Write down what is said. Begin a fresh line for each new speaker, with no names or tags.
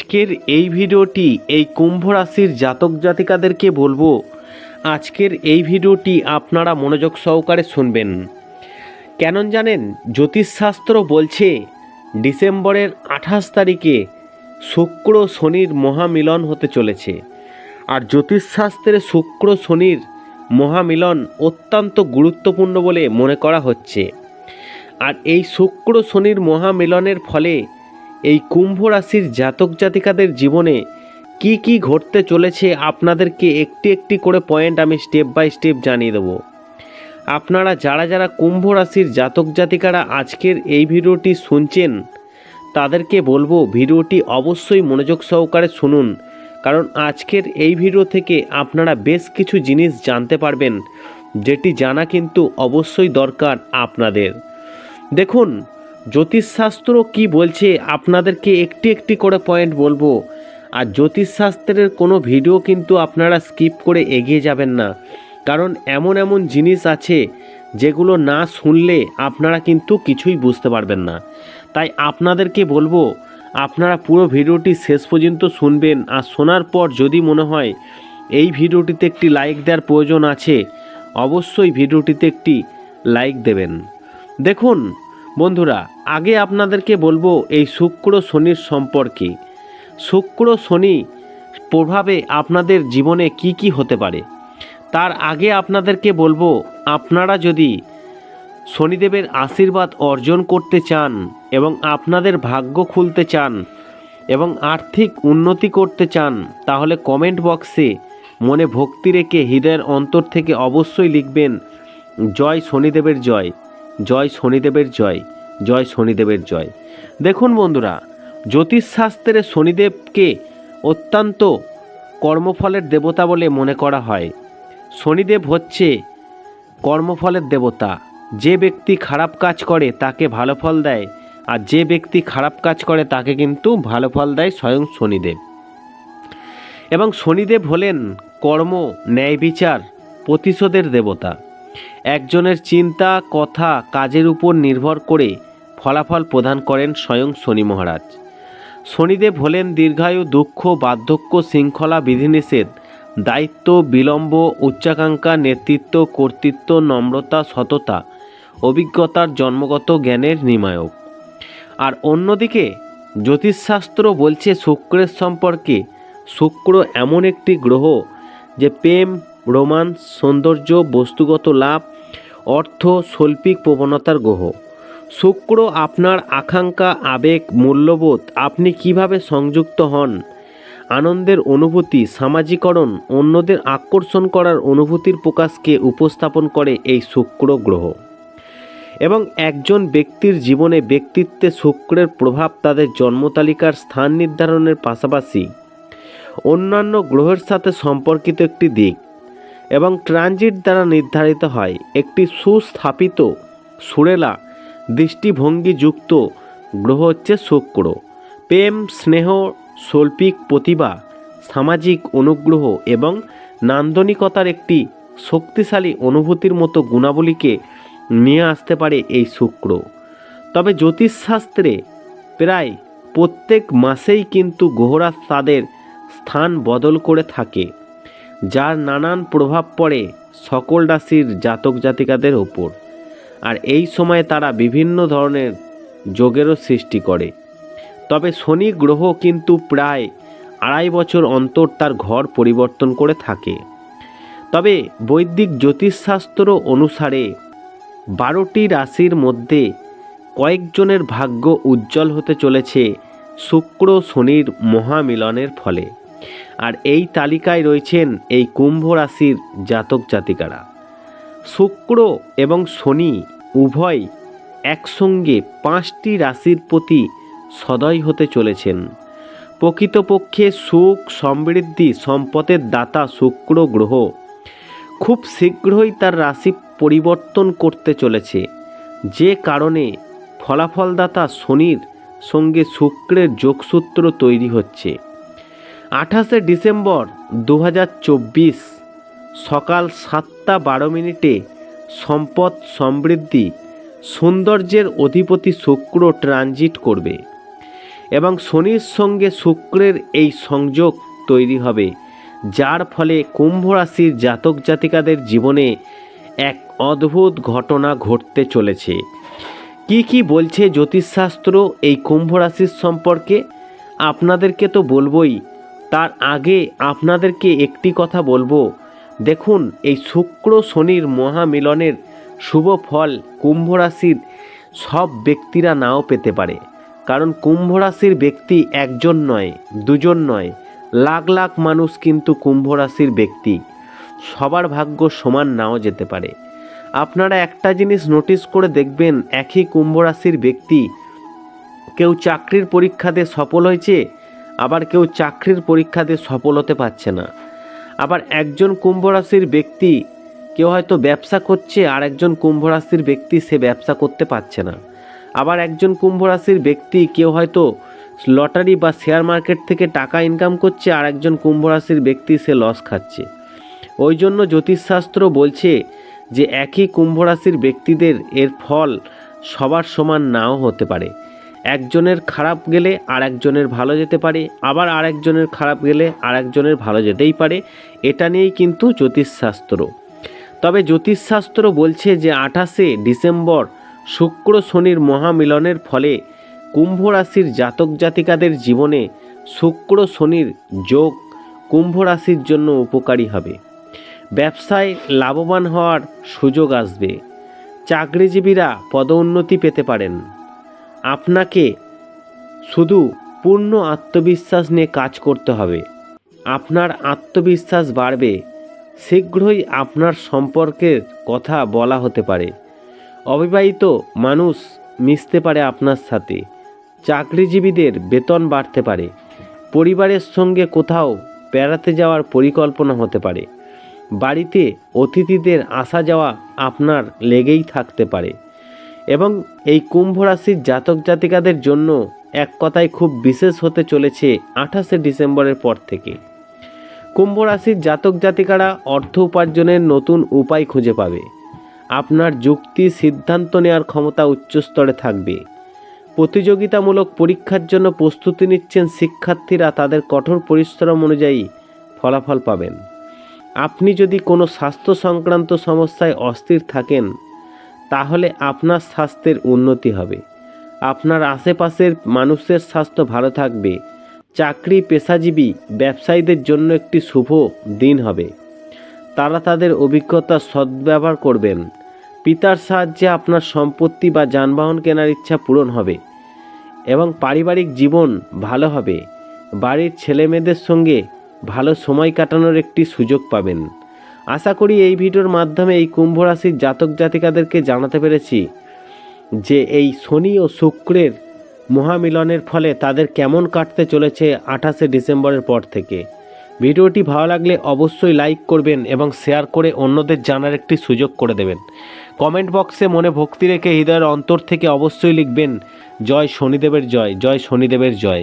আজকের এই ভিডিওটি এই কুম্ভ রাশির জাতক জাতিকাদেরকে বলব, আজকের এই ভিডিওটি আপনারা মনোযোগ সহকারে শুনবেন। কেন জানেন, জ্যোতিষশাস্ত্র বলছে, ডিসেম্বরের আঠাশ তারিখে শুক্র শনির মহামিলন হতে চলেছে। আর জ্যোতিষশাস্ত্রে শুক্র শনির মহামিলন অত্যন্ত গুরুত্বপূর্ণ বলে মনে করা হচ্ছে। আর এই শুক্র শনির মহামিলনের ফলে এই কুম্ভ রাশির জাতক জাতিকাদের জীবনে কি কি ঘটতে চলেছে আপনাদেরকে একটি একটি করে পয়েন্ট আমি স্টেপ বাই স্টেপ জানিয়ে দেবো। আপনারা যারা যারা কুম্ভ রাশির জাতক জাতিকারা আজকের এই ভিডিওটি শুনছেন, তাদেরকে বলব ভিডিওটি অবশ্যই মনোযোগ সহকারে শুনুন, কারণ আজকের এই ভিডিও থেকে আপনারা বেশ কিছু জিনিস জানতে পারবেন, যেটি জানা কিন্তু অবশ্যই দরকার আপনাদের। দেখুন জ্যোতিষশাস্ত্র কি বলছে? আপনাদেরকে একটি একটি করে পয়েন্ট বলব। আর জ্যোতিষশাস্ত্রের কোনো ভিডিও কিন্তু আপনারা স্কিপ করে এগিয়ে যাবেন না। কারণ এমন এমন জিনিস আছে যেগুলো না শুনলে আপনারা কিন্তু কিছুই বুঝতে পারবেন না। তাই আপনাদেরকে বলব, আপনারা পুরো ভিডিওটি শেষ পর্যন্ত শুনবেন। আর শোনার পর যদি মনে হয় এই ভিডিওটিতে একটি লাইক দেওয়ার প্রয়োজন আছে, অবশ্যই ভিডিওটিতে একটি লাইক দেবেন। দেখুন বন্ধুরা, আগে আপনাদেরকে বলব এই শুক্র শনির সম্পর্কে। শুক্র শনি প্রভাবে আপনাদের জীবনে কি কি হতে পারে? তার আগে আপনাদেরকে বলব, আপনারা যদি শনিদেবের আশীর্বাদ অর্জন করতে চান এবং আপনাদের ভাগ্য খুলতে চান এবং আর্থিক উন্নতি করতে চান, তাহলে কমেন্ট বক্সে মনে ভক্তি রেখে হৃদয়ের অন্তর থেকে অবশ্যই লিখবেন, জয় শনিদেবের জয়। জয় শনিদেবের জয় জয় শনিদেবের জয়। দেখুন বন্ধুরা, জ্যোতিষশাস্ত্রে শনিদেবকে অত্যন্ত কর্মফলের দেবতা বলে মনে করা হয়। শনিদেব হচ্ছে কর্মফলের দেবতা। যে ব্যক্তি খারাপ কাজ করে, তাকে ভালো ফল দেয়। আর যে ব্যক্তি খারাপ কাজ করে, তাকে কিন্তু ভালো ফল দেয় স্বয়ং শনিদেব। এবং শনিদেব হলেন কর্ম, ন্যায় বিচার, প্রতিশোধের দেবতা। একজনের চিন্তা, কথা, কাজের উপর নির্ভর করে ফলাফল প্রদান করেন স্বয়ং শনি মহারাজ। শনিদেব হলেন দীর্ঘায়ু, দুঃখ, বার্ধক্য, শৃঙ্খলা বিধিনিষেধ, দায়িত্ব, বিলম্ব, উচ্চাকাঙ্ক্ষা, নেতৃত্ব, কর্তৃত্ব, নম্রতা, সততা, অভিজ্ঞতার জন্মগত জ্ঞানের নিমায়ক আর অন্যদিকে জ্যোতিষশাস্ত্র বলছে শুক্রের সম্পর্কে, শুক্র এমন একটি গ্রহ যে প্রেম রোমান্স সৌন্দর্য, বস্তুগত লাভ, অর্থ, শৈল্পিক প্রবণতার গ্রহ। শুক্র আপনার আকাঙ্ক্ষা, আবেগ, মূল্যবোধ, আপনি কীভাবে সংযুক্ত হন? আনন্দের অনুভূতি, সামাজিকরণ, অন্যদের আকর্ষণ করার অনুভূতির প্রকাশকে উপস্থাপন করে এই শুক্র গ্রহ? এবং একজন ব্যক্তির জীবনে ব্যক্তিত্বে শুক্রের প্রভাব তাদের জন্মতালিকার স্থান নির্ধারণের পাশাপাশি অন্যান্য গ্রহের সাথে সম্পর্কিত একটি দিক। এবং ট্রানজিট দ্বারা নির্ধারিত হয়। একটি সুস্থাপিত সুরেলা দৃষ্টিভঙ্গিযুক্ত গ্রহ হচ্ছে শুক্র। প্রেম, স্নেহ, শৈল্পিক প্রতিভা, সামাজিক অনুগ্রহ এবং নান্দনিকতার একটি শক্তিশালী অনুভূতির মতো গুণাবলীকে নিয়ে আসতে পারে এই শুক্র। তবে জ্যোতিষশাস্ত্রে প্রায় প্রত্যেক মাসেই কিন্তু গ্রহরা তাদের স্থান বদল করে থাকে। যার নানান প্রভাব পড়ে সকল রাশির জাতক জাতিকাদের ওপর। আর এই সময়ে তারা বিভিন্ন ধরনের যোগেরও সৃষ্টি করে। তবে শনি গ্রহ কিন্তু প্রায় আড়াই বছর অন্তর তার ঘর পরিবর্তন করে থাকে। তবে বৈদিক জ্যোতিষশাস্ত্র অনুসারে বারোটি রাশির মধ্যে কয়েকজনের ভাগ্য উজ্জ্বল হতে চলেছে শুক্র শনির মহামিলনের ফলে। আর এই তালিকায় রয়েছেন এই কুম্ভ রাশির জাতক জাতিকারা। শুক্র এবং শনি উভয় একসঙ্গে পাঁচটি রাশির প্রতি সদয় হতে চলেছেন। প্রকৃতপক্ষে সুখ, সমৃদ্ধি, সম্পদের দাতা শুক্র গ্রহ খুব শীঘ্রই তার রাশি পরিবর্তন করতে চলেছে। যে কারণে ফলাফলদাতা শনির সঙ্গে শুক্রের যোগসূত্র তৈরি হচ্ছে। আঠাশে ডিসেম্বর দু হাজার চব্বিশ, সকাল সাতটা বারো মিনিটে সম্পদ সমৃদ্ধি সৌন্দর্যের অধিপতি শুক্র ট্রানজিট করবে এবং শনির সঙ্গে শুক্রের এই সংযোগ তৈরি হবে, যার ফলে কুম্ভ রাশির জাতক জাতিকাদের জীবনে এক অদ্ভুত ঘটনা ঘটতে চলেছে। কি কি বলছে জ্যোতিষশাস্ত্র এই কুম্ভ রাশির সম্পর্কে? আপনাদেরকে তো বলবই তার আগে আপনাদেরকে একটি কথা বলব। দেখুন, এই শুক্র শনির মহামিলনের শুভ ফল কুম্ভ রাশির সব ব্যক্তিরা নাও পেতে পারে। কারণ কুম্ভ রাশির ব্যক্তি একজন নয়, দুজন নয়, লাখ লাখ মানুষ কিন্তু কুম্ভ রাশির ব্যক্তি। সবার ভাগ্য সমান নাও যেতে পারে। আপনারা একটা জিনিস নোটিশ করে দেখবেন, একই কুম্ভ রাশির ব্যক্তি কেউ চাকরির পরীক্ষাতে সফল হয়েছে আবার কেউ চাকরির পরীক্ষাতে সফল হতে পারছে না। আবার একজন কুম্ভ রাশির ব্যক্তি কেউ হয়তো ব্যবসা করছে, আর একজন কুম্ভ রাশির ব্যক্তি সে ব্যবসা করতে পারছে না। আবার একজন কুম্ভ রাশির ব্যক্তি কেউ হয়তো লটারি বা শেয়ার মার্কেট থেকে টাকা ইনকাম করছে, আর একজন কুম্ভ রাশির ব্যক্তি সে লস খাচ্ছে। ওই জন্য জ্যোতিষশাস্ত্র বলছে যে, একই কুম্ভ রাশির ব্যক্তিদের এর ফল সবার সমান নাও হতে পারে। একজনের খারাপ গেলে আর একজনের ভালো যেতে পারে, আবার আরেকজনের খারাপ গেলে আর একজনের ভালো যেতেই পারে, এটা নিয়েই কিন্তু জ্যোতিষশাস্ত্র। তবে জ্যোতিষশাস্ত্র বলছে যে আঠাশে ডিসেম্বর শুক্র শনির মহামিলনের ফলে কুম্ভ রাশির জাতক জাতিকাদের জীবনে শুক্র শনির যোগ কুম্ভ রাশির জন্য উপকারী হবে। ব্যবসায় লাভবান হওয়ার সুযোগ আসবে। চাকরিজীবীরা পদোন্নতি পেতে পারেন। আপনাকে শুধু পূর্ণ আত্মবিশ্বাস নিয়ে কাজ করতে হবে। আপনার আত্মবিশ্বাস বাড়বে। শীঘ্রই আপনার সম্পর্কের কথা বলা হতে পারে। অবিবাহিত মানুষ মিশতে পারে আপনার সাথে। চাকরিজীবীদের বেতন বাড়তে পারে। পরিবারের সঙ্গে কোথাও বেড়াতে যাওয়ার পরিকল্পনা হতে পারে। বাড়িতে অতিথিদের আসা যাওয়া আপনার লেগেই থাকতে পারে। এবং এই কুম্ভ রাশির জাতক জাতিকাদের জন্য এক কথায় খুব বিশেষ হতে চলেছে আঠাশে ডিসেম্বরের পর থেকে। কুম্ভ রাশির জাতক জাতিকারা অর্থ উপার্জনের নতুন উপায় খুঁজে পাবে। আপনার যুক্তি সিদ্ধান্ত নেওয়ার ক্ষমতা উচ্চস্তরে থাকবে। প্রতিযোগিতামূলক পরীক্ষার জন্য প্রস্তুতি নিচ্ছেন শিক্ষার্থীরা তাদের কঠোর পরিশ্রম অনুযায়ী ফলাফল পাবেন। আপনি যদি কোনো স্বাস্থ্য সংক্রান্ত সমস্যায় অস্থির থাকেন তাহলে আপনার স্বাস্থ্যের উন্নতি হবে। আপনার আশেপাশের মানুষের স্বাস্থ্য ভালো থাকবে। চাকরি, পেশাজীবী, ব্যবসায়ীদের জন্য একটি শুভ দিন হবে। তারা তাদের অভিজ্ঞতা সদ্ব্যবহার করবেন। পিতার সাহায্যে আপনার সম্পত্তি বা যানবাহন কেনার ইচ্ছা পূরণ হবে এবং পারিবারিক জীবন ভালো হবে। বাড়ির ছেলেমেয়েদের সঙ্গে ভালো সময় কাটানোর একটি সুযোগ পাবেন। আশা করি এই ভিডিওর মাধ্যমে এই কুম্ভ রাশির জাতক জাতিকাদেরকে জানাতে পেরেছি যে এই শনি ও শুক্রের মহামিলনের ফলে তাদের কেমন কাটতে চলেছে আঠাশে ডিসেম্বরের পর থেকে। ভিডিওটি ভালো লাগলে অবশ্যই লাইক করবেন এবং শেয়ার করে অন্যদের জানার একটি সুযোগ করে দেবেন। কমেন্ট বক্সে মনে ভক্তি রেখে হৃদয়ের অন্তর থেকে অবশ্যই লিখবেন, জয় শনিদেবের জয় জয় শনিদেবের জয়।